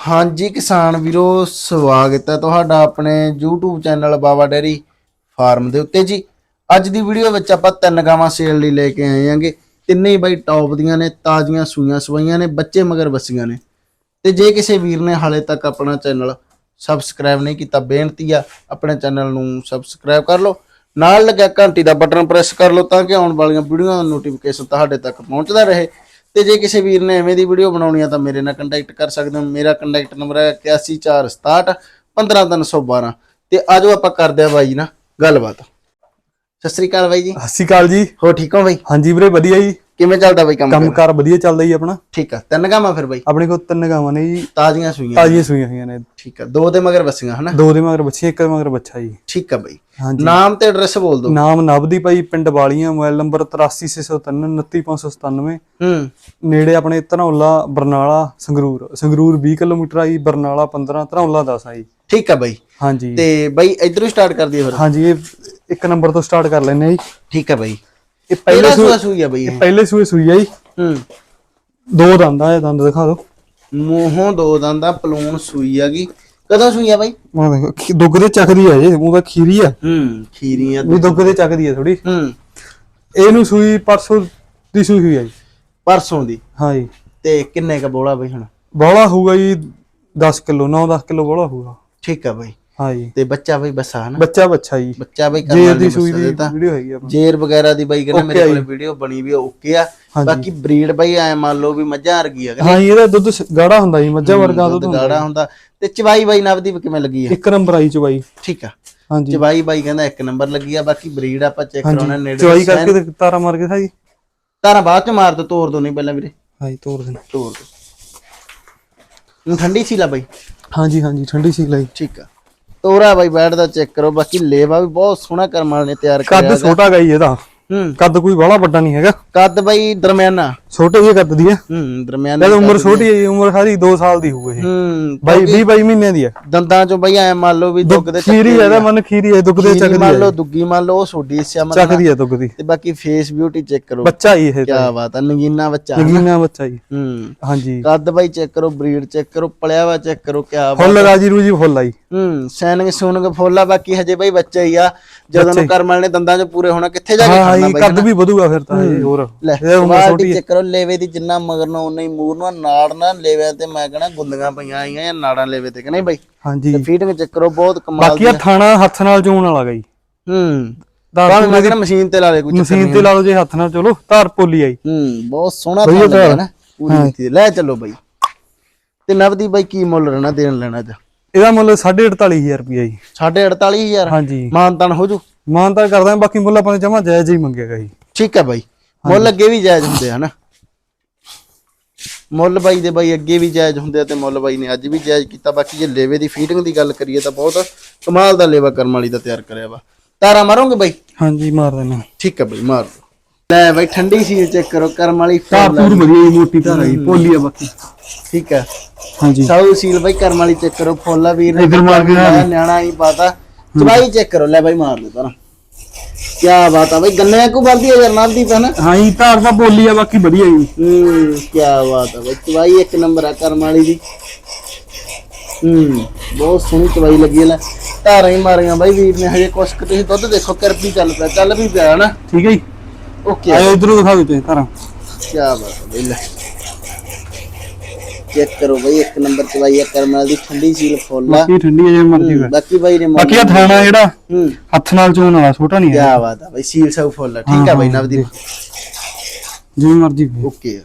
ਹਾਂਜੀ ਕਿਸਾਨ ਵੀਰੋ, ਸਵਾਗਤ ਹੈ ਤੁਹਾਡਾ ਆਪਣੇ YouTube channel Baba dairy farm ਦੇ ਉੱਤੇ ਜੀ। ਅੱਜ ਦੀ ਵੀਡੀਓ ਵਿੱਚ ਆਪਾਂ ਤਿੰਨ ਗਾਵਾਂ ਸੇਲ ਲਈ ਲੈ ਕੇ ਆਏ ਆਂਗੇ ਤਿੰਨੇ ਹੀ ਬਾਈ ਟੌਪ ਦੀਆਂ ਨੇ, ਤਾਜ਼ੀਆਂ ਸੂਈਆਂ ਸਵਾਈਆਂ ਨੇ, ਬੱਚੇ ਮਗਰ ਬੱਸੀਆਂ ਨੇ। ਤੇ ਜੇ ਕਿਸੇ ਵੀਰ ਨੇ ਹਾਲੇ ਤੱਕ ਆਪਣਾ ਚੈਨਲ ਸਬਸਕ੍ਰਾਈਬ ਨਹੀਂ ਕੀਤਾ, ਬੇਨਤੀ ਆ ਆਪਣੇ ਚੈਨਲ ਨੂੰ ਸਬਸਕ੍ਰਾਈਬ ਕਰ ਲਓ। ਨਾਲ ਲੱਗਿਆ ਘੰਟੀ ਦਾ ਬਟਨ ਪ੍ਰੈਸ ਕਰ ਲਓ ਤਾਂ ਕਿ ਆਉਣ ਵਾਲੀਆਂ ਵੀਡੀਓਆਂ ਦਾ ਨੋਟੀਫਿਕੇਸ਼ਨ ਤੁਹਾਡੇ ਤੱਕ ਪਹੁੰਚਦਾ ਰਹੇ। ਤੇ ਜੇ ਕਿਸੇ ਵੀਰ ਨੇ ਐਵੇਂ ਦੀ ਵੀਡੀਓ ਬਣਾਉਣੀ ਆ ਤਾਂ ਮੇਰੇ ਨਾਲ ਕੰਟੈਕਟ ਕਰ ਸਕਦੇ ਹੋ। ਮੇਰਾ ਕੰਟੈਕਟ ਨੰਬਰ ਹੈ 8146 15312 ਤੇ ਆਜੋ ਆਪਾਂ ਕਰਦੇ ਆ ਬਾਈ ਨਾ ਗੱਲਬਾਤ। ਸਤਿ ਸ੍ਰੀ ਅਕਾਲ ਬਾਈ ਜੀ। ਸਤਿ ਸ਼੍ਰੀ ਅਕਾਲ ਜੀ। ਹੋ ਠੀਕ ਹੋ ਬਾਈ? ਹਾਂਜੀ ਵੀਰੇ ਵਧੀਆ ਜੀ। ਕਿਵੇਂ ਚੱਲਦਾ ਬਾਈ ਕੰਮ ਕੰਮਕਾਰ ਵਧੀਆ ਚੱਲਦਾ ਜੀ ਆਪਣਾ। ਠੀਕ ਆ ਤਿੰਨ ਗਾਵਾਂ ਫਿਰ ਬਾਈ? ਆਪਣੇ ਕੋਲ ਤਿੰਨ ਗਾਵਾਂ ਨੇ ਜੀ। ਤਾਜ਼ੀਆਂ ਸੂਈਆਂ ਤਾਜ਼ੀਆਂ ਸੂਈਆਂ ਹੋਈਆਂ ਨੇ। ਠੀਕ ਆ ਦੋ ਦੇ ਮਗਰ ਬੱਸੀਆਂ ਹਨਾ? ਦੋ ਦੇ ਮਗਰ ਬੱਚੇ ਇੱਕ ਦੇ ਮਗਰ ਬੱਚਾ ਜੀ। ਠੀਕ ਆ ਬਾਈ। ਹਾਂਜੀ। ਨਾਮ ਤੇ ਐਡਰੈਸ ਬੋਲ ਦਿਓ। ਨਾਮ ਨਵਦੀਪ ਭਾਈ ਪਿੰਡ ਵਾਲੀਆਂ ਮੋਬਾਈਲ ਨੰਬਰ 83603 29597 ਹੂੰ। ਨੇੜੇ ਆਪਣੇ ਧਨੌਲਾ ਬਰਨਾਲਾ ਸੰਗਰੂਰ। ਸੰਗਰੂਰ 20 ਕਿਲੋਮੀਟਰ ਆਈ ਬਰਨਾਲਾ 15 ਧਨੌਲਾ 10 ਆਈ ਠੀਕ ਆ ਬਾਈ। ਹਾਂਜੀ। ਤੇ ਬਾਈ ਇਧਰੋਂ ਸਟਾਰਟ ਕਰ ਦਈਏ ਫਿਰ। ਹਾਂਜੀ ਇਹ ਇੱਕ ਨੰਬਰ ਤੋਂ ਸਟਾਰਟ ਕਰ ਲੈਨੇ ਜੀ। ਠੀਕ ਆ ਬਾਈ। ਇਹ ਪਹਿਲਾ ਪਹਿਲੇ ਸੂਆ ਸੂਈ ਆ ਬਾਈ ਇਹ। ਇਹ। ਪਹਿਲੇ ਸੂਏ ਸੂਈ ਆ ਜੀ। ਹੂੰ। ਦੋ ਦੰਦ ਆ ਇਹ ਦੰਦ ਦਿਖਾ ਦਿਓ। ਮੂੰਹੋਂ ਦੋ ਦੰਦਾ ਪਲੂਣ ਸੂਈ ਆਗੀ ਕਦੋਂ ਸੂਈ ਆ ਬਾਈ? ਉਹ ਦੇਖੋ ਦੁੱਗ ਦੇ ਚੱਕਦੀ ਆ ਜੀ ਮੂੰਹ ਦਾ ਖੀਰੀ ਆ। ਹੂੰ ਖੀਰੀਆਂ ਵੀ ਦੁੱਗ ਦੇ ਚੱਕਦੀ ਆ ਥੋੜੀ ਹੂੰ। ਇਹਨੂੰ ਸੂਈ ਪਰਸੋਂ ਦੀ ਸੂਈ ਹੋਈ ਆ ਜੀ। ਪਰਸੋਂ ਦੀ? ਹਾਂ ਜੀ। ਤੇ ਕਿੰਨੇ ਕ ਬੋਲਾ ਬਾਈ ਹੁਣ? ਬੋਲਾ ਹੋਊਗਾ ਜੀ 10 ਕਿਲੋ 9-10 ਕਿਲੋ ਬੋਲਾ ਹੋਊਗਾ। ਠੀਕ ਆ ਬਾਈ। ਹਾਂ ਜੀ ਤੇ ਬੱਚਾ ਬਾਈ ਬੱਸਾ ਹਨਾ। ਬੱਚਾ ਬੱਚਾ ਜੀ। ਬੱਚਾ ਬਾਈ ਜੇਰ ਦੀ ਦੀ ਸੂਈ ਸੂਈ ਦੀ ਵੀਡੀਓ ਹੈਗੀ ਆਪਣੀ। ਜੇਰ ਵਗੈਰਾ ਦੀ ਬਾਈ ਕਹਿੰਦਾ ਮੇਰੇ ਕੋਲੇ ਵੀਡੀਓ ਬਣੀ ਵੀ ਓਕੇ ਆ। ਹਾਂਜੀ। ਬਾਕੀ ਬਰੀਡ ਬਾਈ ਐ ਮੰਨ ਲਓ ਵੀ ਮੱਝਾਂ ਵਰਗੀ ਆ ਹਾਂ ਇਹਦਾ ਦੁੱਧ ਗਾੜਾ ਹੁੰਦਾ ਜੀ ਮੱਝਾਂ ਵਰਗਾ ਦੁੱਧ ਹੁੰਦਾ ਗਾੜਾ ਹੁੰਦਾ। ਤੇ ਚਵਾਈ ਬਾਈ ਨਵਦੀਪ ਕਿਵੇਂ ਲੱਗੀ ਆ? ਇੱਕ ਨੰਬਰ ਆਈ ਚਵਾਈ ਠੀਕ ਆ। ਹਾਂਜੀ। ਚਵਾਈ ਬਾਈ ਕਹਿੰਦਾ ਇੱਕ ਨੰਬਰ ਲੱਗੀ ਆ ਬਾਕੀ ਬਰੀਡ ਆਪਾਂ ਚੈੱਕ ਕਰਾਉਣਾ ਨੇੜੇ ਚਵਾਈ ਕਰਕੇ ਤੇ ਤਾਰਾ ਮਾਰ ਕੇ ਜੀ ਤਾਰਾ ਬਾਅਦ ਚ ਮਾਰ ਦੋ ਤੋੜ ਦੋ ਨਹੀਂ ਪਹਿਲਾਂ ਵੀਰੇ। ਹਾਂ ਜੀ ਤੋੜ ਦੇਣਾ। ਤੋੜ ਦੋ। ਨੂੰ ਠੰਡੀ ਸੀ ਲਾ ਬਾਈ। ਹਾਂਜੀ ਹਾਂਜੀ ਠੰਡੀ ਸੀ ਲਈ ਠੀਕ ਆ। ਤੋਰਾ ਬਾਈ ਬੈਠ ਦਾ ਚੈੱਕ ਕਰੋ ਬਾਕੀ ਲੇਵਾ ਵੀ ਬਹੁਤ ਸੋਹਣਾ ਕਰਮ ਵਾਲੇ ਨੇ ਤਿਆਰ ਕੱਦ ਕਰਿਆ ਛੋਟਾ ਗਈ ਇਹਦਾ। ਹੂੰ। ਕੱਦ ਕੋਈ ਬਾਹਲਾ ਵੱਡਾ ਨਹੀਂ ਹੈਗਾ। ਕੱਦ ਬਾਈ ਦਰਮਿਆਨਾ। ਛੋਟੇ ਜਿਹੇ ਕੱਦ ਦੀ ਹੈ ਹੂੰ ਦਰਮਿਆਨਾ ਇਹਦੀ ਉਮਰ ਛੋਟੀ ਹੈ ਉਮਰ ਸਾਰੀ 2 ਸਾਲ ਦੀ ਹੋਊ ਇਹ। ਹੂੰ ਬਾਈ 20 22 ਮਹੀਨਿਆਂ ਦੀ ਹੈ ਦੰਦਾਂ ਚੋਂ ਬਾਈ ਐ ਮੰਨ ਲਓ ਵੀ ਦੁੱਗ ਦੇ ਖੀਰੀ ਹੈ ਇਹਦਾ ਮਨ ਖੀਰੀ ਹੈ ਦੁੱਗ ਦੇ ਖੀਰੀ ਚੱਕਦੀ ਮੰਨ ਹੈ ਲਓ ਦੁੱਗੀ ਮੰਨ ਲਓ ਉਹ ਛੋਡੀ ਸਿਆ ਮੰਨ ਚੱਕਦੀ ਹੈ ਦੁੱਗ ਦੀ। ਤੇ ਬਾਕੀ ਫੇਸ ਬਿਊਟੀ ਚੈੱਕ ਕਰੋ। ਬੱਚਾ ਹੀ ਇਹ ਕੀ ਬਾਤ ਆ ਨਗੀਨਾ ਬੱਚਾ। ਨਗੀਨਾ ਬੱਚਾ ਜੀ ਹੂੰ। ਹਾਂਜੀ। ਕੱਦ ਬਾਈ ਚੈੱਕ ਕਰੋ ਬਰੀਡ ਚੈੱਕ ਕਰੋ ਪਲਿਆ ਵਾ ਚੈੱਕ ਕਰੋ ਕੀ ਬਾਤ ਫੁੱਲ ਰਾਜੀ ਰੂਜੀ ਫੁੱਲ ਆਈ ਹੂੰ ਸੈਨਿਕ ਸੂਨਗ ਫੋਲਾ ਬਾਕੀ ਹਜੇ ਬਾਈ ਬੱਚਾ ਹੀ ਆ। ਜਦੋਂ ਕਰਮਲ ਨੇ ਦੰਦਾਂ 'ਚ ਪੂਰੇ ਹੋਣਾ ਕਿੱਥੇ ਜਾ ਕੇ ਹਾਂ ਖਾਣਾ ਬਾਈ ਕੱਦ ਵੀ ਵਧੂਗਾ ਫਿਰ ਤਾਂ ਇਹ ਹੋਰ। ਲੈ ਉਮਰ ਛੋਟੀ ਹੈ। ਚੈੱਕ ਕਰੋ ਲੇਵੇ ਦੀ ਜਿੰਨਾ ਮਗਰ ਨੂੰ ਉਨਾ ਹੀ ਮੂਰ ਨੂੰ ਨਾੜ ਨਾ ਲੇਵੇ ਤੇ ਮੈਂ ਕਹਣਾ ਗੁੰਦੀਆਂ ਪਈਆਂ ਆਈਆਂ ਜਾਂ ਨਾੜਾਂ ਲੇਵੇ ਤੇ ਕਿ ਨਹੀਂ ਬਾਈ? ਹਾਂਜੀ। ਤੇ ਫੀਡਿੰਗ ਚੈੱਕ ਕਰੋ ਬਹੁਤ ਕਮਾਲ ਬਾਕੀ ਆ। ਥਾਣਾ ਹੱਥ ਨਾਲ ਚੋਣ ਵਾਲਾ ਗਈ। ਹੂੰ। ਮੈਂ ਕਹਣਾ ਮਸ਼ੀਨ ਤੇ ਲਾ ਲੈ ਕੋਈ ਚੱਕਰ ਮਸ਼ੀਨ ਤੇ ਲਾ ਲਓ ਜੇ ਹੱਥ ਨਾਲ ਚਲੋ ਧਾਰ ਪੋਲੀ ਆਈ। ਹੂੰ ਬਹੁਤ ਸੋਹਣਾ ਤਾਂ ਲੱਗਿਆ ਨਾ ਪੂਰੀ ਲੈ ਚੱਲੋ ਬਾਈ। ਤੇ ਨਵਦੀ ਬਾਈ ਕੀ ਮੁੱਲ ਰਹਿਣਾ ਦੇਣ ਲੈਣਾ ਅੱਜ? ਇਹਦਾ ਮੁੱਲ 48500 ਰੁਪਇਆ ਜੀ। 48500 ਹਾਂਜੀ। ਮਾਨਤਾਨ ਹੋ ਜੂ? ਮਾਨਤਾ ਕਰਦਾ ਬਾਕੀ ਮੁੱਲ ਆਪਾਂ ਨੇ ਜਮਾ ਜਾਇਜ਼ ਹੀ ਮੰਗੇਗਾ ਜੀ। ਠੀਕ ਹੈ ਬਾਈ। ਮੁੱਲ ਅੱਗੇ ਵੀ ਜਾਇਜ਼ ਹੁੰਦੇ ਹਨਾ ਮੁੱਲ ਬਾਈ ਦੇ ਬਾਈ ਅੱਗੇ ਵੀ ਜਾਇਜ਼ ਹੁੰਦੇ ਆ ਤੇ ਮੁੱਲ ਬਾਈ ਨੇ ਅੱਜ ਵੀ ਜਾਇਜ਼ ਕੀਤਾ। ਬਾਕੀ ਜੇ ਲੇਵੇ ਦੀ ਫੀਡਿੰਗ ਦੀ ਗੱਲ ਕਰੀਏ ਤਾਂ ਬਹੁਤ ਕਮਾਲ ਦਾ ਲੇਵਾ ਕਰਮ ਵਾਲੀ ਦਾ ਤਿਆਰ ਕਰਿਆ ਵਾ। ਤਾਰਾ ਮਾਰੋਗੇ ਬਾਈ? ਹਾਂਜੀ ਮਾਰ ਦੇਣਾ ਠੀਕ ਹੈ ਬਾਈ ਮਾਰ ਦੋ ਲੈ ਬਾਈ ਠੰਡੀ ਸੀਲ ਚੈੱਕ ਕਰੋ ਕਰਮ ਵਾਲੀ ਫੁੱਲ। ਪੂਰ ਵਧੀਆ ਜੀ ਮੋਟੀ ਧਾਰ ਆਈ ਪੋਲੀ ਆ ਬਾਕੀ। ਠੀਕ ਹੈ ਹਾਂਜੀ। ਸਾਊ ਸੀਲ ਬਾਈ ਕਰਮ ਵਾਲੀ ਚੈੱਕ ਕਰੋ ਫੁੱਲਾ ਵੀਰ। ਨੇ ਇੱਧਰ ਮਾਰ ਕੇ ਨਿਆਣਾ ਹੀ ਪਾਤਾ। ਚਵਾਈ ਚੈੱਕ ਕਰੋ। ਲੈ ਬਾਈ ਮਾਰ ਦੋ ਤਾਰਾ। ਕੀ ਬਾਤ ਆ ਬਾਈ ਗੰਨੇ ਕੋ ਬਲਦੀ ਹੈ ਨਾਲ ਦੀ ਪਹਿਨਾ ਹਾਂ ਜੀ ਧਾਰ ਤਾਂ ਪੋਲੀ ਆ ਬਾਕੀ ਵਧੀਆ ਜੀ। ਹੂੰ ਕੀ ਬਾਤ ਹੈ ਬਈ ਚਵਾਈ ਇੱਕ ਨੰਬਰ ਆ ਕਰਮ ਵਾਲੀ ਦੀ। ਹੂੰ ਬਹੁਤ ਸੋਹਣੀ ਚਵਾਈ ਲੱਗੀ ਲੈ। ਧਾਰਾਂ ਹੀ ਮਾਰੀਆਂ ਬਾਈ ਵੀਰ ਨੇ ਹਜੇ ਕੁਛ ਕੁ ਤੁਸੀਂ ਦੁੱਧ ਦੇਖੋ ਕਰਪੀ ਚੱਲ ਪਿਆ ਚੱਲ ਵੀ ਪਿਆ ਨਾ ਠੀਕ ਹੈ ਜੀ। ਓਕੇ। ਆਇਓ ਇਧਰੋਂ ਦਿਖਾ ਦਿਓ ਤੁਸੀਂ ਧਾਰਾਂ। ਕੀ ਬਾਤ ਹੈ ਬਈ ਲੈ। ਚੈੱਕ ਕਰੋ ਬਈ ਇੱਕ ਨੰਬਰ ਚਵਾਈ ਆ ਕਰਮ ਵਾਲੀ ਦੀ ਠੰਡੀ ਸੀਲ ਫੁੱਲ ਆ। ਬਾਕੀ ਠੰਡੀ ਹੈ ਜੇ ਮਰਜ਼ੀ ਕਰ ਬਾਕੀ ਬਾਈ ਨੇ ਬਾਕੀ ਆ ਥਾਣਾ ਜਿਹੜਾ ਹੂੰ। ਹੱਥ ਨਾਲ ਚੋਣ ਵਾਲਾ ਛੋਟਾ ਨਹੀਂ ਕੀ ਹੈ ਬਾਤ ਆ ਬਈ ਸੀਲ ਸਭ ਫੁੱਲ ਆ। ਠੀਕ ਆ ਬਈ ਨਵਦੀਪ। ਜਿਵੇਂ ਮਰਜ਼ੀ ਹੋਵੇ। ਓਕੇ ਆ।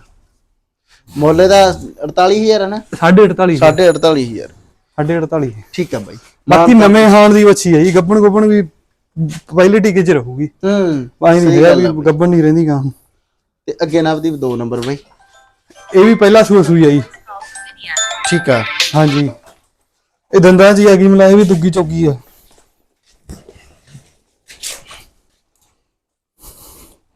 ਮੁੱਲ ਦਾ 48000 ਹੈ ਨਾ? 4.5 ਸਾਢੇ 48000 4.5 ਠੀਕ ਆ ਬਾਈ। ਬਾਕੀ ਨਵੇਂ ਹਾਣ ਦੀ ਵੱਛੀ ਹੈ ਜੀ ਗੱਬਣ ਗੱਬਣ ਵੀ ਪਹਿਲੇ ਟੀਕੇ 'ਚ ਰਹੂਗੀ। ਹੂੰ ਪਾਣੀ ਨਹੀਂ ਹੈਗਾ ਵੀ ਗੱਬਣ ਨਹੀਂ ਰਹਿੰਦੀ ਗਾਂ। ਤੇ ਅੱਗੇ ਨਵਦੀਪ ਦੋ ਨੰਬਰ ਬਾਈ। ਇਹ ਵੀ ਪਹਿਲਾ ਸੂਆ ਸੂਈ ਆ ਜੀ। ਠੀਕ ਆ ਹਾਂਜੀ। ਇਹ ਦੰਦਾਂ ਹੀ ਆ ਗਈ ਮਿਲਾ ਇਹ ਵੀ ਦੁੱਗੀ ਚੌਗੀ ਆ।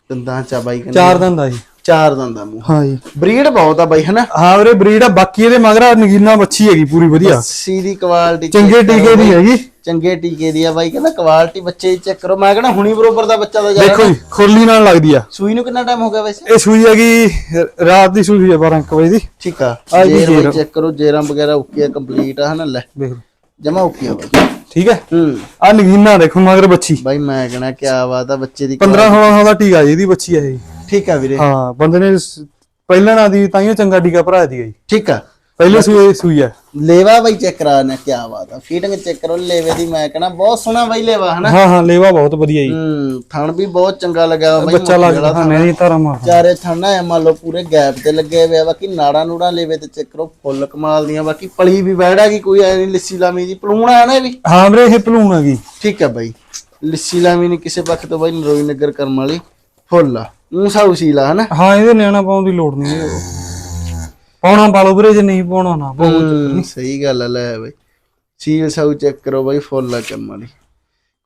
ਦੰਦਾਂ ਚਾ ਬਾਈ ਚਾਰ ਦੰਦ ਆ ਜੀ ਚਾਰ ਦੰਦਾਂ ਮੂੰਹ। ਹਾਂ ਜੀ। ਬਰੀਡ ਬਹੁਤ ਆ ਬਾਈ ਹਨਾ? ਹਾਂ ਵੀਰੇ ਬਰੀਡ ਆ ਬਾਕੀ ਇਹਦੇ ਮਗਰ ਨਗੀਨਾ ਬੱਚੀ ਹੈਗੀ ਪੂਰੀ ਵਧੀਆ। ਸੀ ਦੀ ਕੁਆਲਿਟੀ ਚੰਗੇ ਟੀਕੇ ਦੀ ਹੈਗੀ। ਚੰਗੇ ਟੀਕੇ ਦੀ ਆ ਬਾਈ ਕਹਿੰਦਾ ਕੁਆਲਿਟੀ ਬੱਚੇ ਚੈੱਕ ਕਰੋ। ਮੈਂ ਕਹਿੰਦਾ ਹੁਣੀ ਬਰੋਬਰ ਦਾ ਬੱਚਾ ਦਾ ਦੇਖੋ ਜੀ ਖੁਰਲੀ ਨਾਲ ਲੱਗਦੀ ਆ। ਸੂਈ ਨੂੰ ਕਿੰਨਾ ਟਾਈਮ ਹੋ ਗਿਆ ਵੈਸੇ? ਇਹ ਸੂਈ ਹੈਗੀ ਰਾਤ ਦੀ ਸੂਈ ਹੈ 12 ਕੁ ਵਜੇ ਦੀ। ਠੀਕ ਆ। ਆ ਜੀ ਜੇਰ ਜੇਰ। ਚੈੱਕ ਕਰੋ ਜੇਰਾਂ ਵਗੈਰਾ ਓਕੇ ਆ ਕੰਪਲੀਟ ਆ ਹਨਾ ਲੈ। ਦੇਖ ਜਮਾ ਓਕੇ ਆ ਬਾਈ। ਠੀਕ ਹੈ ਹੂੰ। ਆ ਨਗੀਨਾ ਦੇਖੋ ਮਗਰ ਬੱਚੀ। ਬਾਈ ਮੈਂ ਕਹਿਣਾ ਕੀ ਬਾਤ ਆ ਬੱਚੇ ਦੀ 15 16 ਦਾ ਟੀਕਾ ਜੀ ਇਹਦੀ ਬੱਚੀ ਹੈ ਇਹ। ਠੀਕ ਆ ਵੀਰੇ। ਹਾਂ ਬੰਦੇ ਨੇ ਸ- ਪਹਿਲਾਂ ਨਾ ਦੀ ਤਾਂ ਹੀ ਚੰਗਾ ਟੀਕਾ ਭਰਾ ਦੀ ਜੀ। ਠੀਕ ਆ। ਪਹਿਲੇ ਸੂਈ ਸੂਈ ਹੈ ਲੇਵਾ ਬਾਈ ਚੈੱਕ ਕਰਾ ਨੇ ਕੀ ਬਾਤ ਆ। ਫੀਟਿੰਗ ਚੈੱਕ ਕਰੋ ਲੇਵੇ ਦੀ ਮੈਂ ਕਹਿਣਾ ਬਹੁਤ ਸੋਹਣਾ ਬਾਈ ਲੇਵਾ ਹਨਾ? ਹਾਂ ਹਾਂ ਲੇਵਾ ਬਹੁਤ ਵਧੀਆ ਜੀ। ਹੂੰ ਥਣ ਵੀ ਬਹੁਤ ਚੰਗਾ ਲੱਗਾ ਬਾਈ ਬੱਚਾ ਮੋਟੀ ਵਾਲਾ ਹਾਂ ਨਹੀਂ ਧਾਰਾ ਮਾਰ ਚਾਰੇ ਥਣ ਐ ਮੰਨ ਲਓ ਪੂਰੇ ਗੈਪ ਤੇ ਲੱਗੇ ਹੋਏ ਆ ਬਾਕੀ ਨਾੜਾ ਨੂੜਾ ਲੇਵੇ ਤੇ ਚੈੱਕ ਕਰੋ ਫੁੱਲ ਕਮਾਲ ਦੀਆਂ ਬਾਕੀ ਪਲੀ ਵੀ ਬੈੜਾ ਕੀ ਕੋਈ ਐ ਨਹੀਂ ਲਿੱਸੀ ਲਾਮੀ ਦੀ ਪਲੂਣਾ ਹੈ ਨਾ ਇਹ ਵੀ? ਹਾਂ ਵੀਰੇ ਇਹ ਭਲੂਣ ਹੈਗੀ ਠੀਕ ਹੈ ਬਾਈ। ਲਿੱਸੀ ਲਾਮੀ ਨਹੀਂ ਕਿਸੇ ਪੱਖ ਤੋਂ ਬਾਈ ਨਰੋਈ ਨਗਰ ਕਰਮ ਵਾਲੀ ਫੁੱਲ ਆ। ਊਂ ਸਾਊ ਸੀਲਾ ਹਨਾ? ਹਾਂ ਇਹਦੇ ਨਿਆਣਾ ਪਾਉਣ ਦੀ ਲੋੜ ਨਹੀਂ ਪਾਉਣਾ ਪਾ ਲਓ ਵੀਰੇ ਜੇ ਨਹੀਂ ਪਾਉਣਾ ਨਾ ਹੂੰ, ਸਹੀ ਗੱਲ ਆ ਲੈ ਬਾਈ। ਸੀਲ ਸਾਊ ਚੈੱਕ ਕਰੋ ਬਾਈ ਫੁੱਲ ਆ ਕੰਮ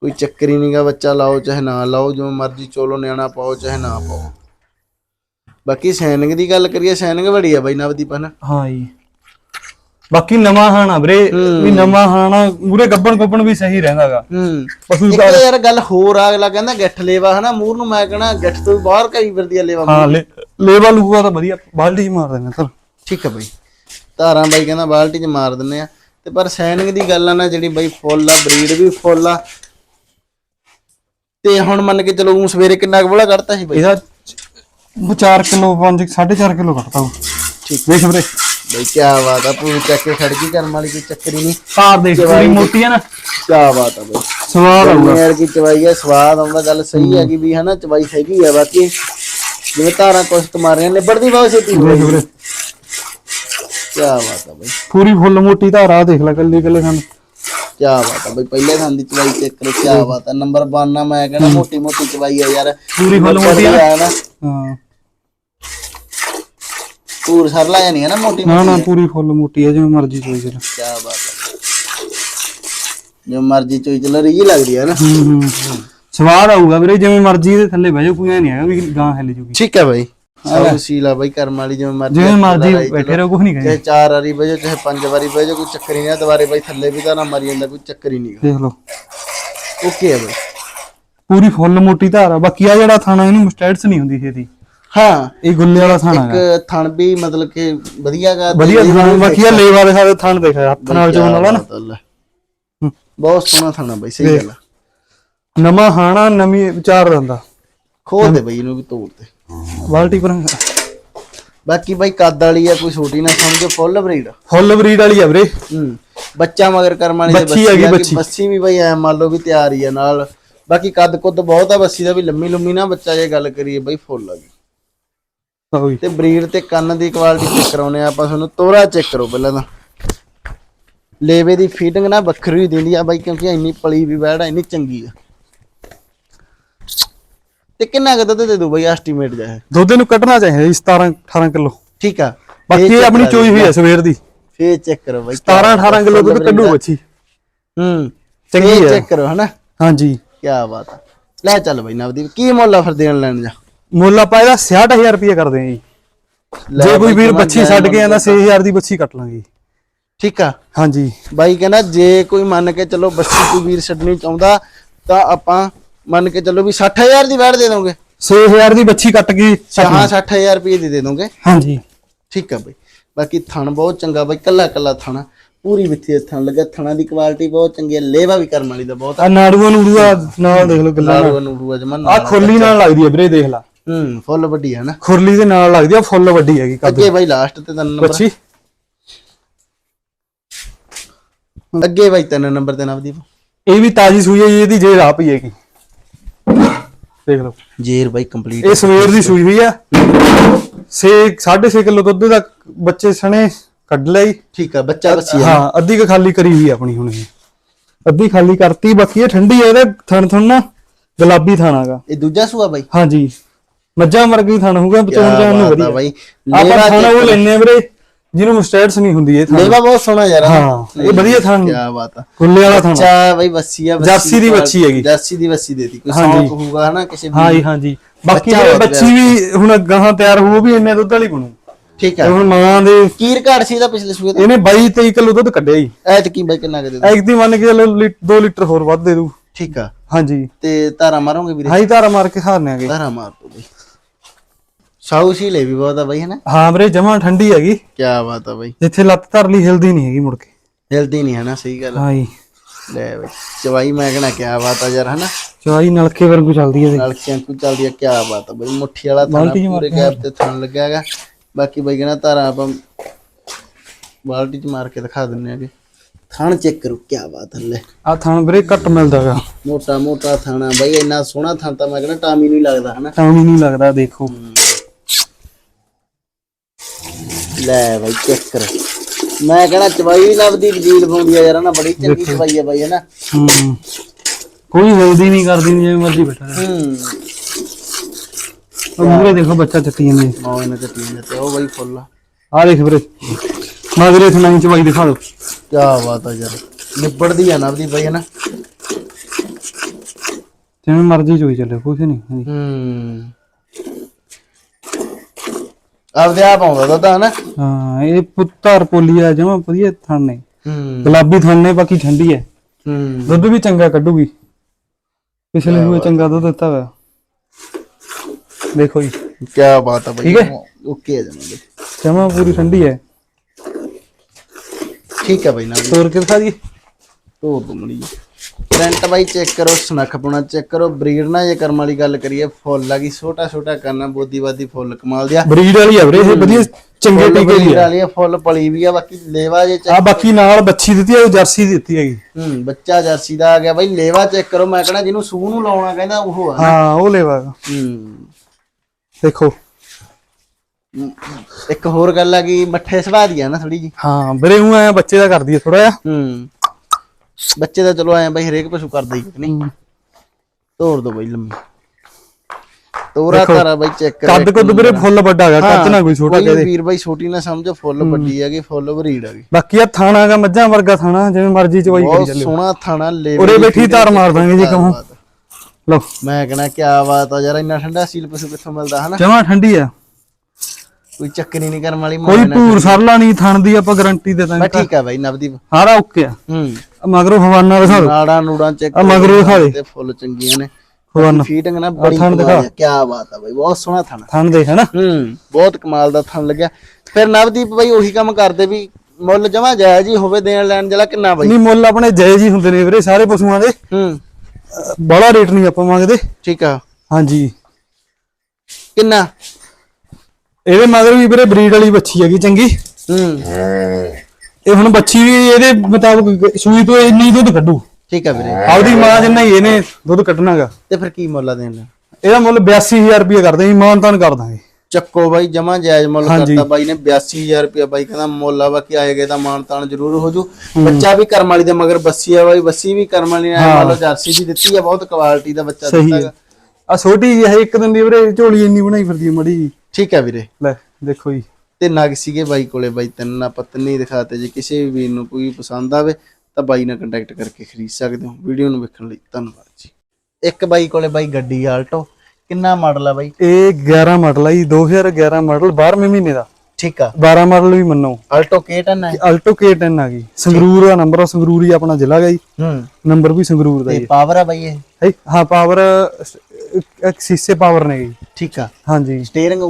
ਕੋਈ ਚੱਕਰ ਹੀ ਨਹੀਂਗਾ ਬੱਚਾ ਲਾਓ ਚਾਹੇ ਨਾ ਲਾਓ ਜਿਵੇਂ ਮਰਜ਼ੀ ਚੋਲੋ ਨਿਆਣਾ ਪਾਓ ਚਾਹੇ ਨਾ ਪਾਓ। ਬਾਕੀ ਸੈਨਿੰਗ ਦੀ ਗੱਲ ਕਰੀਏ ਸੈਨਿੰਗ ਬੜੀ ਆ ਬਾਈ ਨਵਦੀਪ ਹਨਾ? ਹਾਂ ਜੀ। ਬਾਕੀ ਨਵਾਂ ਹਾਣਾ ਵੀਰੇ ਵੀ ਨਵਾਂ ਹਾਣਾ ਮੂਰੇ ਗੱਬਣ ਗੱਬਣ ਵੀ ਸਹੀ ਰਹਿੰਦਾਗਾ। ਹੂੰ। ਪਸ਼ੂ ਇੱਕ ਯਾਰ ਗੱਲ ਹੋਰ ਆ ਅਗਲਾ ਕਹਿੰਦਾ ਗਿੱਠ ਲੇਵਾ ਹਨਾ? ਮੂਰ ਨੂੰ ਮੈਂ ਕਹਣਾ ਗਿੱਠ ਤੋਂ ਵੀ ਬਾਹਰ ਕਈ ਫਿਰਦੀ ਆ ਲੇਵਾ ਹਾਂ ਲੇਵਾ ਲੂਗਾ ਤਾਂ ਵਧੀਆ ਬਾਲਟੀ 'ਚ ਮਾਰ ਦਿੰਦੇ ਸਰ। ਠੀਕ ਆ ਬਾਈ। ਧਾਰਾਂ ਬਾਈ ਕਹਿੰਦਾ ਬਾਲਟੀ 'ਚ ਮਾਰ ਦਿੰਨੇ ਆ। ਤੇ ਪਰ ਸੈਨਿੰਗ ਦੀ ਗੱਲ ਆ ਨਾ ਜਿਹੜੀ ਬਾਈ ਫੁੱਲ ਆ ਬਰੀਡ ਵੀ ਫੁੱਲ ਆ। ਤੇ ਹੁਣ ਮੰਨ ਕੇ ਚਲੋ ਊਂ ਸਵੇਰੇ ਕਿੰਨਾ ਕੁ ਬੋਲਾ ਕੱਢਤਾ ਸੀ ਬਾਈ? ਇਹਦਾ 4 ਕਿਲੋ 5 4.5 ਕਿਲੋ ਕੱਟਦਾ ਉਹ ਠੀਕ। ਦੇਖ ਵੀਰੇ। ਬਾਈ ਕੀ ਬਾਤ ਆ ਪੂਰੀ ਚੱਕ ਕੇ ਖੜ ਗਈ ਕਰਨ ਵਾਲੀ ਕੋਈ ਚੱਕਰ ਹੀ ਨਹੀਂ। ਤਾਰ ਦੇਖ ਪੂਰੀ ਮੋਟੀ ਹੈ ਨਾ? ਕੀ ਬਾਤ ਆ ਬਾਈ। ਸਵਾਦ ਆਊਗਾ ਯਾਰ ਕੀ ਚਵਾਈ ਆ ਸਵਾਦ ਆਉਂਦਾ ਗੱਲ ਸਹੀ ਹੈਗੀ ਵੀ ਹਨਾ ਚਵਾਈ ਹੈਗੀ ਆ ਬਾਕੀ। ਜਿਵੇਂ ਧਾਰਾਂ ਕੁਛ ਤੁਮਾਰੀਆਂ ਨਿਬੜਦੀ ਬਹੁਤ ਛੇਤੀ। ਦੇਖ ਵੀਰੇ ਕੀ ਬਾਤ ਆ ਬਾਈ। ਪੂਰੀ ਫੁੱਲ ਮੋਟੀ ਧਾਰ ਆ ਦੇਖ ਲੈ ਕੱਲੇ ਕੱਲੇ ਸਾਨੂੰ ਕੀ ਬਾਤ ਆ ਬਈ ਪਹਿਲੇ ਥਾਂ ਦੀ ਚਵਾਈ ਚੈੱਕ ਕਰੋ ਕੀ ਬਾਤ ਆ। ਨੰਬਰ 1 ਨਾ ਮੈਂ ਕਹਿੰਦਾ ਮੋਟੀ ਮੋਟੀ ਚਵਾਈ ਆ ਯਾਰ। ਪੂਰੀ ਫੁੱਲ ਮੋਟੀ ਆ? ਆ ਹਾਂ। ਪੂਰ ਸਰਲਾ ਜਾਂ ਨਹੀਂ ਹੈ ਨਾ ਮੋਟੀ ਨਾ ਨਾ ਪੂਰੀ ਫੁੱਲ ਮੋਟੀ ਹੈ ਜਿਵੇਂ ਮਰਜ਼ੀ ਕੋਈ ਚਲ। ਕੀ ਬਾਤ ਆ। ਜੋ ਮਰਜ਼ੀ ਚੋਈ ਚਲੋ ਰੀ ਲੱਗਦੀ ਹੈ ਨਾ। ਹੂੰ ਹੂੰ ਸਵਾਦ ਆਊਗਾ ਵੀਰੇ ਜਿਵੇਂ ਮਰਜ਼ੀ ਦੇ ਥੱਲੇ ਬਹਿ ਜਾਓ ਕੋਈ ਐ ਨਹੀਂ ਹੈਗਾ ਵੀ ਗਾਂ ਹਿੱਲ ਜੂਗੀ। ਠੀਕ ਹੈ ਬਾਈ। ਸਭ ਸੀਲਾ ਬਾਈ ਕਰਮ ਵਾਲੀ ਜਿਵੇਂ ਮਰਜ਼ੀ ਜਿਵੇਂ ਮਰਜ਼ੀ ਬੈਠੇ ਰਹੋ ਕੁਝ ਨਹੀਂ ਚਾਹੇ ਕਹੇ ਚਾਰ ਵਾਰੀ ਬਜੋ ਚਾਹੇ ਪੰਜ ਵਾਰੀ ਬਜੋ ਕੋਈ ਚੱਕਰ ਹੀ ਨਹੀਂ ਆ ਦੁਬਾਰੇ ਬਾਈ ਥੱਲੇ ਵੀ ਤਾਂ ਨਾ ਮਰੀ ਜਾਂਦਾ ਕੋਈ ਚੱਕਰ ਹੀ ਨਹੀਂ ਦੇਖ ਲਓ। ਓਕੇ ਹੈ ਬਾਈ। ਪੂਰੀ ਫੁੱਲ ਮੋਟੀ ਧਾਰ ਆ ਬਾਕੀ ਆ ਜਿਹੜਾ ਥਾਣਾ ਇਹਨੂੰ ਮਸਟੈਟਸ ਨਹੀਂ ਹੁੰਦੀ ਛੇਤੀ। ਹਾਂ ਇਹ ਗੁੱਲੇ ਵਾਲਾ ਥਾਣਾ ਇੱਕ ਥਣ ਵੀ ਮਤਲਬ ਕਿ ਵਧੀਆ ਗਾ ਵਧੀਆ ਥਾਣਾ ਬਾਕੀ ਆ ਲੇਵਾ ਦੇ ਸਾਰੇ ਥਾਣ ਦੇਖ ਹੱਥ ਨਾਲ ਚੋਣ ਵਾਲਾ ਨਾ। ਬਹੁਤ ਸੋਹਣਾ ਥਾਣਾ ਬਾਈ ਸਹੀ ਗੱਲ ਨਵਾਂ ਹਾਣਾ ਨਵੀਂ ਵਿਚਾਰ ਦਿੰਦਾ ਖੋਲ ਦੇ ਬਈ ਇਹਨੂੰ ਵੀ ਤੋੜ ਦੇ। ਬਾਲਟੀ ਪਰ ਬਾਕੀ ਬਾਈ ਕੱਦ ਵਾਲੀ ਆ ਕੋਈ ਛੋਟੀ ਨਾ ਸਮਝੋ ਫੁੱਲ ਬਰੀਡ। ਫੁੱਲ ਬਰੀਡ ਵਾਲੀ ਆ ਵੀਰੇ। ਹੂੰ ਬੱਚਾ ਮਗਰ ਕਰਮ ਵਾਲੀ ਦੇ ਬੱਚੀ ਹੈਗੀ, ਬੱਚੀ। ਬੱਚੀ ਵੀ ਬਾਈ ਐ ਮੰਨ ਲਓ ਵੀ ਤਿਆਰ ਹੀ ਆ ਨਾਲ। ਬਾਕੀ ਕੱਦ ਕੁੱਦ ਬਹੁਤ ਆ ਬੱਸੀ ਦਾ ਵੀ ਲੰਮੀ ਲੰਮੀ ਨਾ ਬੱਚਾ ਜੇ ਗੱਲ ਕਰੀਏ ਬਾਈ ਫੁੱਲ ਆ ਗਈ। ਹੋਈ ਤੇ ਬਰੀਡ ਤੇ ਕੰਨ ਦੀ ਕੁਆਲਿਟੀ ਚੈੱਕ ਕਰਾਉਨੇ ਆ ਆਪਾਂ ਤੁਹਾਨੂੰ ਤੋਰਾ ਚੈੱਕ ਕਰੋ ਪਹਿਲਾਂ ਤਾਂ। ਲੇਵੇ ਦੀ ਫੀਟਿੰਗ ਨਾ ਵੱਖਰੀ ਦਿੰਦੀ ਆ ਬਾਈ ਕਿਉਂਕਿ ਇੰਨੀ ਪਲੀ ਵੀ ਬੈੜ ਇੰਨੀ ਚੰਗੀ ਆ। ਤੇ ਕਿੰਨਾ ਕੁ ਦੁੱਧ ਦੇ ਦੂ ਬਾਈ ਐਸਟੀਮੇਟ ਜਾ ਦੁੱਧ ਨੂੰ ਕੱਢਣਾ ਚਾਹੀਦਾ ਜੀ 17 18 ਕਿਲੋ। ਠੀਕ ਆ। ਬਾਕੀ ਇਹ ਆਪਣੀ ਚੋਈ ਹੋਈ ਹੈ ਸਵੇਰ ਦੀ। ਫੇਰ ਚੈੱਕ ਕਰੋ ਬਾਈ 17 18 ਕਿਲੋ ਦੁੱਧ ਕੱਢੂ ਬੱਚੀ। ਹੂੰ। ਚੰਗੀ ਚੰਗੀ ਹੈ। ਚੈੱਕ ਕਰੋ ਹਨਾ? ਹਾਂਜੀ। ਕੀ ਬਾਤ ਆ। ਲੈ ਚੱਲ ਬਾਈ ਨਵਦੀਪ ਕੀ ਮੁੱਲ ਆ ਫਿਰ ਦੇਣ ਲੈਣ ਜਾ? ਮੁੱਲ ਆਪਾਂ ਇਹਦਾ 66000 ਰੁਪਏ ਕਰਦੇ ਆਂ ਜੀ। ਲੈ ਜੇ ਕੋਈ ਬਾਈ ਵੀਰ ਬੱਚੀ ਛੱਡ ਕੇ ਆਂਦਾ 6000 ਦੀ ਬੱਚੀ ਕੱਟ ਲਾਂਗੇ। ਠੀਕ ਆ। ਹਾਂਜੀ। ਬਾਈ ਕਹਿੰਦਾ ਜੇ ਕੋਈ ਮੰਨ ਕੇ ਚੱਲੋ ਬੱਚੀ ਕੋਈ ਵੀਰ ਛੱਡਣੀ ਚਾਹੁੰਦਾ ਤਾਂ ਆਪਾਂ ਮੰਨ ਕੇ ਚੱਲੋ ਵੀ 60000 ਦੀ ਵੈਟ ਦੇ ਦੋਗੇ। 6000 ਦੀ ਬੱਚੀ ਕੱਟ ਗਈ ਹਾਂ 60000 ਰੁਪਏ ਦੀ ਦੇ ਦੋਗੇ। ਹਾਂਜੀ। ਠੀਕ ਆ ਬਾਈ। ਬਾਕੀ ਥਣ ਬਹੁਤ ਚੰਗਾ ਬਾਈ ਕੱਲਾ ਕੱਲਾ ਥਣ ਪੂਰੀ ਵਿੱਥੀ ਥਣ ਲੱਗਾ ਥਣਾ ਦੀ ਕੁਆਲਿਟੀ ਬਹੁਤ ਚੰਗੀ ਹੈ ਲੇਵਾ ਵੀ ਕਰਮ ਵਾਲੀ ਦਾ ਬਹੁਤ ਆ। ਨਾੜੂਆ ਨੂੜੂਆ ਨਾਲ ਦੇਖ ਲਓ ਗੱਲਾਂ ਲਾਰੂ ਨੂੰ। ਜਮਨ ਆ ਖੁਰਲੀ ਨਾਲ ਲੱਗਦੀ ਹੈ ਵੀਰੇ ਦੇਖ ਲਾ। ਹੂੰ ਫੁੱਲ ਵੱਡੀ ਹੈ ਨਾ। ਖੁਰਲੀ ਦੇ ਨਾਲ ਲੱਗਦੀ ਆ ਫੁੱਲ ਵੱਡੀ ਹੈਗੀ ਕੱਦ ਅੱਗੇ ਬਾਈ ਲਾਸਟ ਤੇ ਤਿੰਨ ਨੰਬਰ ਬੱਚੀ। ਅੱਗੇ ਬਾਈ ਤਿੰਨ ਨੰਬਰ ਤੇ ਨਵਦੀਪ। ਇਹ ਵੀ ਤਾਜੀ ਸੂਈ ਹੈ ਇਹਦੀ ਜੇ ਰਾਹ ਪਈ ਹੈਗੀ। ਦੇਖ ਲਓ। ਜੇਰ ਬਾਈ ਕੰਪਲੀਟ ਇਹ ਸਵੇਰ ਦੀ ਸੂਈ ਹੋਈ ਆ। 6 6.5 ਕਿਲੋ ਦੁੱਧ ਦਾ ਬੱਚੇ ਸਣੇ ਕੱਢ ਲਈ ਠੀਕ ਆ ਬੱਚਾ ਬੱਚੀ ਆ। ਹਾਂ ਅੱਧੀ ਕੁ ਖਾਲੀ ਕਰੀ ਹੋਈ ਆ ਆਪਣੀ ਹੁਣ ਇਹ। ਅੱਧੀ ਖਾਲੀ ਕਰਤੀ ਬਾਕੀ ਇਹ ਠੰਡੀ ਆ ਇਹਦੇ ਥਣ ਥਣ ਨਾ ਗੁਲਾਬੀ ਥਾਣਾਗਾ ਇਹ ਦੂਜਾ ਸੂਆ ਬਾਈ? ਹਾਂਜੀ। ਮੱਝਾਂ ਵਰਗੀ ਥਣ ਹੋਊਗਾ ਬਚਾਉਣ ਜਾਣ ਨੂੰ ਵਧੀਆ। ਬਾਈ। ਆਪਾਂ ਥਣ ਉਹ ਲੈਨੇ ਵੀਰੇ ਜਿਹਨੂੰ ਮਸਟੈਟਸ ਨਹੀਂ ਹੁੰਦੀ ਇਹ ਥਣ ਲੇਵਾ ਬਹੁਤ ਸੋਹਣਾ ਯਾਰ। ਹਾਂ ਇਹ ਵਧੀਆ ਥਣ ਕੀ ਬਾਤ ਆ। ਕੁੱਲੇ ਵਾਲਾ ਥਣ ਅੱਛਾ ਬਈ ਵੱਸੀ ਆ ਜਰਸੀ ਦੀ ਵੱਛੀ ਹੈਗੀ। ਜਰਸੀ ਦੀ ਵੱਸੀ ਦੇਤੀ। ਕੋਈ ਹਾਂਜੀ। ਸੌਂਕ ਹੋਊਗਾ ਹਨਾ ਕਿਸੇ ਵੀ ਹਾਂਜੀ ਹਾਂਜੀ। ਬਾਕੀ ਬੱਚਾ ਬਹੁਤ ਬੱਚੀ ਵੀ ਹੁਣ ਗਾਹਾਂ ਤਿਆਰ ਹੋਊ ਵੀ ਇੰਨੇ ਦੁੱਧ ਵਾਲੀ ਬਣੂ। ਠੀਕ ਆ। ਹੁਣ ਮਾਂ ਦੇ ਕੀਰ ਘਾਟ ਸੀ ਦਾ ਪਿਛਲੇ ਸੂਏ ਇਹਨੇ 22 23 ਕਿਲੋ ਦੁੱਧ ਕੱਢਿਆ ਜੀ। ਐਤ ਕੀ ਬਈ ਕਿੰਨਾ ਕਦੇ ਇੱਕ ਦੀ ਮੰਨ ਕੇ ਚਲੋ 2 ਲੀਟਰ ਹੋਰ ਵੱਧ ਦੇ ਦੂ ਠੀਕ ਆ। ਹਾਂਜੀ। ਤੇ ਧਾਰਾ ਮਾਰੋਗੇ ਵੀਰੇ? ਹਾਈ ਧਾਰਾ ਮਾਰ ਕੇ ਹਾਰਨੇਗੇ ਧਾਰਾ ਮਾਰ ਦੋ ਬਈ। ਸਾਊ ਸੀ ਲੈ ਵੀ ਬਹੁਤ ਆ ਬਈ ਹਨਾ? ਹਾਂ ਵੀਰੇ ਜਮਾਂ ਠੰਡੀ ਹੈਗੀ। ਕੀ ਬਾਤ ਆ ਬਈ। ਜਿੱਥੇ ਲੱਤ ਧਰ ਲਈ ਹਿਲਦੀ ਨਹੀਂ ਹੈਗੀ ਮੁੜ ਕੇ। ਹਿਲਦੀ ਨਹੀਂ ਹਨਾ? ਸਹੀ ਗੱਲ। ਹਾਂ ਜੀ। ਲੈ ਬਈ ਚਵਾਈ ਮੈਂ ਕਹਣਾ ਕੀ ਬਾਤ ਆ ਯਾਰ ਹਨਾ? ਚਵਾਈ ਨਲਕੇ ਵਰਗੂ ਚੱਲਦੀ ਹੈ ਨਾਲ ਕਿੰਕੂ ਚੱਲਦੀ ਆ ਕੀ ਬਾਤ ਆ ਬਈ। ਮੁੱਠੀ ਵਾਲਾ ਮਾਰ ਪੂਰੇ ਗੈਪ ਤੇ ਥਣ ਲੱਗਿਆ ਹੈਗਾ। ਬਾਕੀ ਬਈ ਕਹਿੰਦਾ ਧਾਰਾ ਆਪਾਂ ਬਾਲਟੀ ਚ ਮਾਰ ਕੇ ਦਿਖਾ ਦਿੰਨੇ ਆਗੇ ਥਣ ਚੈੱਕ ਕਰੋ ਕੀ ਬਾਤ ਹੈ ਲੈ। ਆ ਥਣ ਵੀਰੇ ਘੱਟ ਮਿਲਦਾਗਾ ਮੋਟਾ ਮੋਟਾ ਥਾਣਾ ਬਈ ਇੰਨਾ ਸੋਹਣਾ ਥਣ ਤਾਂ ਮੈਂ ਕਹਿੰਦਾ ਟਾਮੀ ਨਹੀਂ ਲੱਗਦਾ ਹਨਾ? ਟਾਈਮ ਹੀ ਨਹੀਂ ਲੱਗਦਾ ਦੇਖੋ। ਲੈ ਬਾਈ ਚੈੱਕ ਕਰ ਮੈਂ ਕਹਿੰਦਾ ਚਵਾਈ ਲੱਭਦੀ ਵਜੀਲ ਪਾਉਂਦੀ ਆ ਯਾਰ ਨਾ ਬੜੀ ਚੰਗੀ ਚਵਾਈ ਆ ਬਾਈ ਹਨਾ। ਹੂੰ। ਕੋਈ ਹਿਲਦੀ ਨਹੀਂ ਕਰਦੀ ਨੀ ਜਿਵੇਂ ਮਰਜ਼ੀ ਬੈਠਾ ਰਹੇ। ਹੂੰ। ਉਹ ਮੂਰੇ ਦੇਖੋ ਬੱਚਾ ਚੱਕੀ ਜਾਂਦੇ। ਮੌ ਇਹਨਾਂ ਤੇ ਪੀਂਦੇ ਤੇ ਉਹ ਬਾਈ ਫੁੱਲ ਆ। ਆ ਦੇਖ ਵੀਰੇ। ਮਗਰੇ ਥਣਾਈ ਚਵਾਈ ਦਿਖਾ ਦੋ ਕੀ ਬਾਤ ਆ ਯਾਰ ਨਿਬੜਦੀ ਆ ਨਾ ਆਪਦੀ ਬਾਈ ਹਨਾ। ਜਿਵੇਂ ਮਰਜ਼ੀ ਚੋਈ ਚੱਲੇ ਕੁਛ ਨਹੀਂ। ਹੂੰ। ਆਪਦੇ ਆਪ ਆਉਂਦਾ ਦੁੱਧ ਹਨਾ? ਹਾਂ ਇਹ ਪੁੱਤਰ ਪੋਲੀਆ ਜਮਾ ਵਧੀਆ ਥਣ। ਨੇ ਹੂੰ। ਗੁਲਾਬੀ ਥਣ ਨੇ ਬਾਕੀ ਠੰਡੀ ਹੈ। ਹੂੰ। ਦੁੱਧ ਵੀ ਚੰਗਾ ਕੱਢੂਗੀ। ਪਿਛਲੇ ਹੋਏ ਚੰਗਾ ਦੁੱਧ ਦਿੱਤਾ ਹੋਇਆ। ਦੇਖੋ ਜੀ। ਕੀ ਬਾਤ ਆ ਬਾਈ ਠੀਕ ਹੈ? ਓਕੇ ਆ ਬਾਈ ਜਮਾ ਪੂਰੀ ਠੰਡੀ ਹੈ। ਠੀਕ ਹੈ ਬਾਈ ਨਾ ਤੋਰ ਕੇ ਦਿਖਾ ਦੀ ਧੋ ਦੁਮੜੀ ਪ੍ਰਿੰਟ ਬਾਈ ਚੈੱਕ ਕਰੋ ਸਨਖ ਪੁਣਾ ਚੈੱਕ ਕਰੋ। ਬਰੀਡ ਨਾ ਜੇ ਕਰਮ ਵਾਲੀ ਗੱਲ ਕਰੀਏ ਫੁੱਲ ਆ ਗਈ ਛੋਟਾ ਛੋਟਾ ਕਰਨਾ ਬੋਦੀ ਬਾਦੀ ਫੁੱਲ ਕਮਾਲ ਦਿਆ ਬਰੀਡ ਵਾਲੀ ਆ ਵੀਰੇ ਇਹ ਵਧੀਆ ਚੰਗੇ ਟੀਕੇ ਦੀ ਆ। ਵਾਲੀ ਆ ਫੁੱਲ ਪਲੀ ਵੀ ਆ ਬਾਕੀ ਲੇਵਾ ਜੇ ਆ ਬਾਕੀ ਨਾਲ ਬੱਚੀ ਦਿੱਤੀ ਆ ਉਹ ਜਰਸੀ ਦਿੱਤੀ ਹੈਗੀ। ਹੂੰ ਬੱਚਾ ਜਰਸੀ ਦਾ ਆ ਗਿਆ। ਬਾਈ ਲੇਵਾ ਚੈੱਕ ਕਰੋ ਮੈਂ ਕਹਣਾ ਜਿਹਨੂੰ ਸੂਹ ਨੂੰ ਲਾਉਣਾ ਕਹਿੰਦਾ ਉਹ ਆ। ਹਾਂ ਉਹ ਲੈਵਾ ਹੂੰ। ਦੇਖੋ। ਇੱਕ ਹੋਰ ਗੱਲ ਆ ਕਿ ਮੱਠੇ ਸੁਭਾਅ ਦੀ ਆ ਨਾ ਥੋੜੀ ਜੀ ਹਾਂ ਵੀਰੇ ਉਹ ਐ ਬੱਚੇ ਦਾ ਕਰਦੀ ਆ ਥੋੜਾ ਜਿਹਾ। ਹੂੰ। ਬੱਚੇ ਦਾ ਚਲੋ ਐ ਬਾਈ ਹਰੇਕ ਪਸ਼ੂ ਕਰਦਾ ਹੀ ਕਿ ਨਹੀਂ? ਤੋੜ ਦੋ ਬਾਈ ਲੰਮੀ। ਤੋਰਾ ਤਾਰਾ ਬਾਈ ਚੈੱਕ ਕਰੋ ਕੱਦ ਕੁੱਦ ਵੀਰੇ ਫੁੱਲ ਵੱਡਾ ਹੈਗਾ ਕੱਦ ਨਾ ਕੋਈ ਛੋਟਾ ਜਿਹੇ ਵੀਰ ਬਾਈ ਛੋਟੀ ਨਾ ਸਮਝੋ ਫੁੱਲ ਵੱਡੀ ਹੈਗੀ ਫੁੱਲ ਬਰੀਡ ਹੈਗੀ ਬਾਕੀ ਆ ਥਾਣਾ ਗਾ ਮੱਝਾਂ ਵਰਗਾ ਥਾਣਾ ਜਿਵੇਂ ਮਰਜ਼ੀ ਚਵਾਈ ਕਰੀ ਬਹੁਤ ਸੋਹਣਾ ਥਾਣਾ ਲੈ ਉਰੇ ਬੈਠੀ ਧਾਰ ਮਾਰ ਦਾਂਗੇ ਜੀ ਕਹੋ। ਲਓ। ਮੈਂ ਕਹਣਾ ਕੀ ਬਾਤ ਆ ਯਾਰ ਇੰਨਾ ਠੰਡਾ ਸੀਲ ਪਸ਼ੂ ਕਿੱਥੋਂ ਮਿਲਦਾ ਹਨਾ? ਜਮਾ ਠੰਡੀ ਆ। ਕੋਈ ਚੱਕਰੀ ਨਹੀਂ ਕਰਨ ਵਾਲੀ ਕੋਈ ਭੂਰ ਸਰਲਾ ਨਹੀਂ ਥਣ ਦੀ ਆਪਾਂ ਗਾਰੰਟੀ ਦੇ ਦਾਂਗੇ ਠੀਕ ਆ ਬਾਈ ਨਵਦੀਪ। ਸਾਰਾ ਓਕੇ ਆ। ਹੂੰ। ਮਗਰੋਂ ਹਵਾਨਾ ਦਿਖਾ ਦੋ ਨਾੜਾਂ ਨੂੜਾਂ ਚੈੱਕ ਆ ਮਗਰੋਂ ਦਿਖਾ ਦੇ। ਤੇ ਫੁੱਲ ਚੰਗੀਆਂ ਨੇ। ਹਵਾਨਾ ਫੀਟਿੰਗ ਨਾ ਬੜੀ ਥਣ ਦਿਖਾ। ਕੀ ਬਾਤ ਆ ਬਾਈ ਬਹੁਤ ਸੋਹਣਾ ਥਾਣਾ ਥਣ ਦੇ ਹੈਨਾ ਹੂੰ ਬਹੁਤ ਕਮਾਲ ਦਾ ਥਣ ਲੱਗਿਆ। ਫਿਰ ਨਵਦੀਪ ਬਾਈ ਉਹੀ ਕੰਮ ਕਰਦੇ ਵੀ ਮੁੱਲ ਜਮਾ ਜਾਇਜ਼ ਹੀ ਹੋਵੇ ਦੇਣ ਲੈਣ ਜਿਹੜਾ ਕਿੰਨਾ ਬਾਈ? ਨਹੀਂ ਮੁੱਲ ਆਪਣੇ ਜਾਇਜ਼ ਹੀ ਹੁੰਦੇ ਨੇ ਵੀਰੇ ਸਾਰੇ ਪਸ਼ੂਆਂ ਦੇ। ਹੂੰ। ਬੜਾ ਰੇਟ ਨਹੀਂ ਆਪਾਂ ਮੰਗਦੇ। ਠੀਕ ਆ। ਹਾਂਜੀ। ਕਿੰਨਾ? ਇਹਦੇ ਮਗਰ ਵੀ ਵੀਰੇ ਬਰੀਡ ਵਾਲੀ ਬੱਚੀ ਹੈਗੀ ਚੰਗੀ। ਹੂੰ। ਇਹ ਹੁਣ ਬੱਚੀ ਵੀ ਇਹਦੇ ਮੁਤਾਬਕ ਸੂਈ ਤੋਂ ਇੰਨੀ ਦੁੱਧ ਕੱਢੂ। ਠੀਕ ਆ ਵੀਰੇ। ਆਪਦੀ ਮਾਂ ਜਿੰਨਾ ਹੀ ਇਹਨੇ ਦੁੱਧ ਕੱਢਣਾਗਾ। ਤੇ ਫਿਰ ਕੀ ਮੁੱਲ ਆ ਦੇਣ ਇਹਦਾ ਮੁੱਲ 82000 ਰੁਪਏ ਕਰਦੇ ਜੀ ਮਾਨ ਤਾਨ ਕਰ ਦਾਂਗੇ। ਚੱਕੋ ਬਾਈ ਜਮਾ ਜਾਇਜ਼ ਮੁੱਲ ਹਾਂਜੀ। ਕਰਤਾ ਬਾਈ ਨੇ 82000 ਰੁਪਇਆ ਬਾਈ ਕਹਿੰਦਾ ਮੁੱਲ ਆ ਬਾਕੀ ਆਏਗੇ ਤਾਂ ਮਾਨ ਤਾਨ ਜ਼ਰੂਰ ਹੋ ਜੂ। ਬੱਚਾ ਵੀ ਕਰਮ ਵਾਲੀ ਦੇ ਮਗਰ ਬੱਸੀ ਆ ਬਾਈ ਬੱਸੀ ਵੀ ਕਰਮ ਵਾਲੀ ਨੇ ਐਂ ਮੰਨ ਲਓ ਜਰਸੀ ਦੀ ਦਿੱਤੀ ਆ ਬਹੁਤ ਕੁਆਲਿਟੀ ਦਾ ਬੱਚਾ ਸਹੀ ਦਿੱਤਾ ਹੈ। ਗਾ। ਆ ਛੋਟੀ ਜਿਹੀ ਹੈ ਇੱਕ ਦਿਨ ਦੀ ਵੀਰੇ ਝੋਲੀ ਇੰਨੀ ਬਣਾਈ ਫਿਰਦੀ ਹੈ ਮੜੀ ਠੀਕ ਆ ਵੀਰੇ। ਲੈ ਦੇਖੋ ਜੀ। ਤੇ ਨਗ ਸੀਗੇ ਬਾਈ ਕੋਲੇ, ਬਾਈ ਤਿੰਨ ਆਪਾਂ ਤਿੰਨੇ ਦਿਖਾਤੇ ਜੇ ਕਿਸੇ ਵੀ ਵੀਰ ਨੂੰ ਕੋਈ ਪਸੰਦ ਆਵੇ, ਤਾਂ ਬਾਈ ਨਾਲ ਕੰਟੈਕਟ ਕਰਕੇ ਖਰੀਦ ਸਕਦੇ ਹੋ। ਵੀਡੀਓ ਨੂੰ ਵੇਖਣ ਲਈ ਧੰਨਵਾਦ ਜੀ। ਇੱਕ ਬਾਈ ਕੋਲੇ ਬਾਈ ਗੱਡੀ ਆਲਟੋ ਕਿੰਨਾ ਮਾਡਲ ਆ ਬਾਈ? ਇਹ 11 ਮਾਡਲ ਆ ਜੀ 2011 ਮਾਡਲ 12ਵੇਂ ਮਹੀਨੇ ਦਾ। ਠੀਕ ਆ। 12 ਮਾਡਲ ਵੀ ਮੰਨੋ। ਆਲਟੋ K10 ਹੈ ਅਲਟੋ K10 ਆ ਗਈ ਸੰਗਰੂਰ ਦਾ ਨੰਬਰ ਆ ਸੰਗਰੂਰ ਹੀ ਆਪਣਾ ਜ਼ਿਲ੍ਹਾ ਗਾ ਜੀ। ਹੂੰ। ਨੰਬਰ ਵੀ ਸੰਗਰੂਰ ਦਾ ਤੇ ਪਾਵਰ ਆ ਬਾਈ ਇਹ? ਹੈ ਹਾਂ ਪਾਵਰ ਇੱਕ ਸੀਸੇ ਪਾਵਰ ਨੇ ਜੀ। ਠੀਕ ਆ। ਹਾਂਜੀ। ਸਟੀਅਰਿੰਗ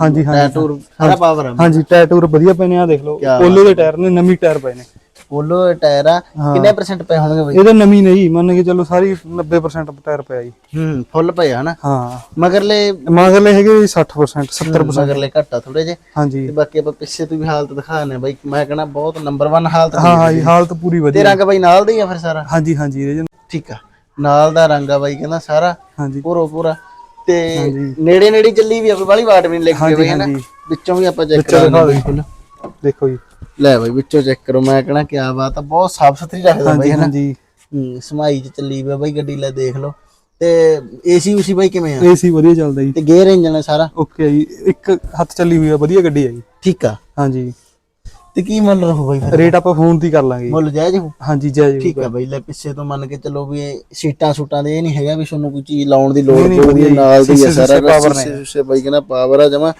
ਹਾਂਜੀ ਹਾਂਜੀ ਟੈਟੂਰ ਸਾਰਾ ਪਾਵਰ ਆ। ਹਾਂਜੀ ਟਾਇਰ ਵਧੀਆ ਪਏ ਨੇ ਆ ਦੇਖ ਲਓ। ਕਿਆ ਪੋਲੋ ਦੇ ਟਾਇਰ ਨੇ ਨਵੀਂ ਟਾਇਰ ਪਏ ਨੇ। ਪੋਲੋ ਦੇ ਟਾਇਰ ਆ ਕਿੰਨੇ ਪਰਸੈਂਟ ਪਏ ਹੋਣਗੇ ਬਾਈ? ਇਹਦੇ ਨਵੀਂ ਨਹੀਂ ਮੰਨ ਕੇ ਚਲੋ ਸਾਰੀ 90% ਟਾਇਰ ਪਿਆ ਜੀ। ਹੂੰ ਫੁੱਲ ਪਏ ਆ ਹਨਾ? ਹਾਂ। ਮਗਰਲੇ ਮਗਰਲੇ ਹੈਗੇ ਜੀ 60% 70% ਮਗਰਲੇ ਘੱਟ ਆ ਥੋੜੇ ਜੇ ਹਾਂਜੀ। ਤੇ ਬਾਕੀ ਆਪਾਂ ਪਿੱਛੇ ਤੋਂ ਵੀ ਹਾਲਤ ਦਿਖਾਣੇ ਬਾਈ ਮੈਂ ਕਹਿੰਦਾ ਬਹੁਤ ਨੰਬਰ 1 ਹਾਲਤ ਹਾਂ ਹਾਂ ਜੀ ਹਾਲਤ ਪੂਰੀ ਤੇ ਵਧੀਆ ਰੰਗ ਬਾਈ ਨਾਲ ਦਾ ਹੀ ਆ ਫਿਰ ਸਾਰਾ? ਹਾਂਜੀ ਹਾਂਜੀ ਰੇਜਨ ਠੀਕ ਆ। ਨਾਲ ਦਾ ਰੰਗ ਆ ਬਾਈ ਕਹਿੰਦਾ ਸਾਰਾ ਹਾਂਜੀ। ਪੂਰਾ ਪੂਰਾ। ਤੇ ਨੇੜੇ ਨੇੜੇ ਚੱਲੀ ਵੀ ਆਪਣੀ ਬਾਲੀ ਵਾਟ ਵੀ ਨਹੀਂ ਲੱਗੀ ਬਾਈ ਹਨਾ? ਹਾਂਜੀ। ਵਿੱਚੋਂ ਵੀ ਆਪਾਂ ਚੈੱਕ ਕਰਾਂਗੇ। ਦੇਖੋ ਜੀ। ਲੈ ਬਾਈ ਵਿੱਚੋਂ ਚੈੱਕ ਕਰੋ। ਮੈਂ ਕਹਣਾ ਕੀ ਬਾਤ ਆ ਬਹੁਤ ਸਾਫ਼ ਸੁਥਰੀ ਰੱਖਦਾ ਬਾਈ ਹਾਂਜੀ ਹਨਾ? ਹਾਂਜੀ। ਹੂੰ ਸਮਾਈ ਚ ਚੱਲੀ ਵੀ ਆ ਬਾਈ ਗੱਡੀ ਲੈ ਦੇਖ ਲਓ। ਤੇ ਏਸੀ ਉਸੀ ਬਾਈ ਕਿਵੇਂ ਆ? ਏਸੀ ਵਧੀਆ ਚੱਲਦਾ ਜੀ। ਤੇ ਗੇਅਰ ਇੰਜਨ ਸਾਰਾ? ਓਕੇ ਜੀ ਇੱਕ ਹੱਥ ਚੱਲੀ ਹੋਈ ਆ ਵਧੀਆ ਗੱਡੀ ਹੈ ਜੀ। ਠੀਕ ਆ। ਹਾਂਜੀ। ਤੇ ਕੀ ਮੁੱਲ ਰਹੂ ਬਾਈ ਫਿਰ? ਰੇਟ ਆਪਾਂ ਫੋਨ ਤੇ ਹੀ ਕਰ ਲਾਂਗੇ। ਮੁੱਲ ਜਾਇਜ਼ ਹੋ ਹਾਂਜੀ ਜੈ ਜੀ ਠੀਕ ਆ ਬਾਈ ਲੈ ਪਿੱਛੇ ਤੋਂ ਮੰਨ ਕੇ ਚੱਲੋ ਵੀ ਇਹ ਸੀਟਾਂ ਸੂਟਾਂ ਦੇ ਇਹ ਨਹੀਂ ਹੈਗਾ ਵੀ ਤੁਹਾਨੂੰ ਕੋਈ ਚੀਜ਼ ਲਾਉਣ ਦੀ ਲੋੜ ਪਊਗੀ। ਨਾਲ ਦੀ ਸ਼ੀਸ਼ੇ ਸਾਰਾ ਕੁਝ ਨੇ। ਸ਼ੀਸ਼ੇ ਬਾਈ ਕਹਿੰਦਾ ਪਾਵਰ ਆ ਜਮਾ।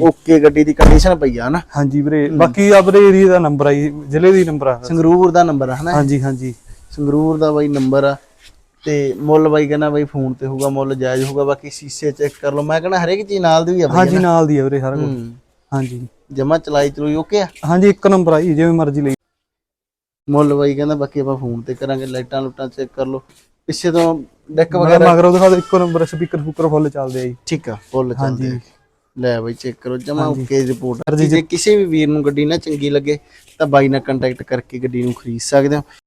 ਓਕੇ ਗੱਡੀ ਦੀ ਕੰਡੀਸ਼ਨ ਪਈ ਆ ਨਾ ਹਾਂਜੀ ਵੀਰੇ ਬਾਕੀ ਆਪਣੇ ਏਰੀਆ ਦਾ ਨੰਬਰ ਆ ਜੀ ਜ਼ਿਲ੍ਹੇ ਦੀ ਨੰਬਰ ਆ। ਸੰਗਰੂਰ ਦਾ ਨੰਬਰ ਆ ਹਨਾ? ਹਾਂਜੀ ਹਾਂਜੀ। ਸੰਗਰੂਰ ਦਾ ਬਾਈ ਨੰਬਰ ਆ। ਤੇ ਮੁੱਲ ਬਾਈ ਕਹਿੰਦਾ ਬਾਈ ਫੋਨ ਤੇ ਹੋਊਗਾ ਮੁੱਲ ਜਾਇਜ਼ ਹੋਊਗਾ ਬਾਕੀ ਸ਼ੀਸ਼ੇ ਚੈੱਕ ਕਰ ਲਓ। ਮੈਂ ਕਹਿੰਦਾ ਹਰੇਕ ਚੀਜ਼ ਨਾਲ ਦੀ ਆ ਬਾਈ ਹਾਂਜੀ ਨਾਲ ਦੀ ਆ ਵੀਰੇ ਸਾਰਾ ਕੁਝ ਹੂੰ। ਹਾਂਜੀ। ਜਮਾ ਚਲਾਈ ਚਲੂਈ ਓਕੇ ਆ? ਹਾਂਜੀ ਇੱਕ ਨੰਬਰ ਆ ਜੀ ਜਿਵੇਂ ਮਰਜ਼ੀ ਲਈ। ਮੁੱਲ ਬਾਈ ਕਹਿੰਦਾ ਬਾਕੀ ਆਪਾਂ ਫੋਨ ਤੇ ਕਰਾਂਗੇ ਲਾਈਟਾਂ ਲੁੱਟਾਂ ਚੈੱਕ ਕਰ ਲਓ। ਪਿੱਛੇ ਤੋਂ ਡੈਕ ਵਗੈਰਾ ਮਗਰ ਉਹਦੇ ਬਾਅਦ ਇੱਕੋ ਨੰਬਰ ਸਪੀਕਰ ਫੁੱਕਰ ਫੁੱਲ ਚੱਲਦੇ ਆ ਜੀ। ਠੀਕ ਆ ਫੁੱਲ ਚੱਲਦੇ ਆ। ਲੈ ਬਾਈ ਚੈੱਕ ਕਰੋ ਜਮਾ ਓਕੇ ਰਿਪੋਰਟ ਜੇ ਕਿਸੇ ਵੀ ਵੀਰ ਨੂੰ ਗੱਡੀ ਨਾ ਚੰਗੀ ਲੱਗੇ ਤਾਂ ਬਾਈ ਨਾਲ ਕੰਟੈਕਟ ਕਰਕੇ ਗੱਡੀ ਨੂੰ ਖਰੀਦ ਸਕਦੇ ਹੋ।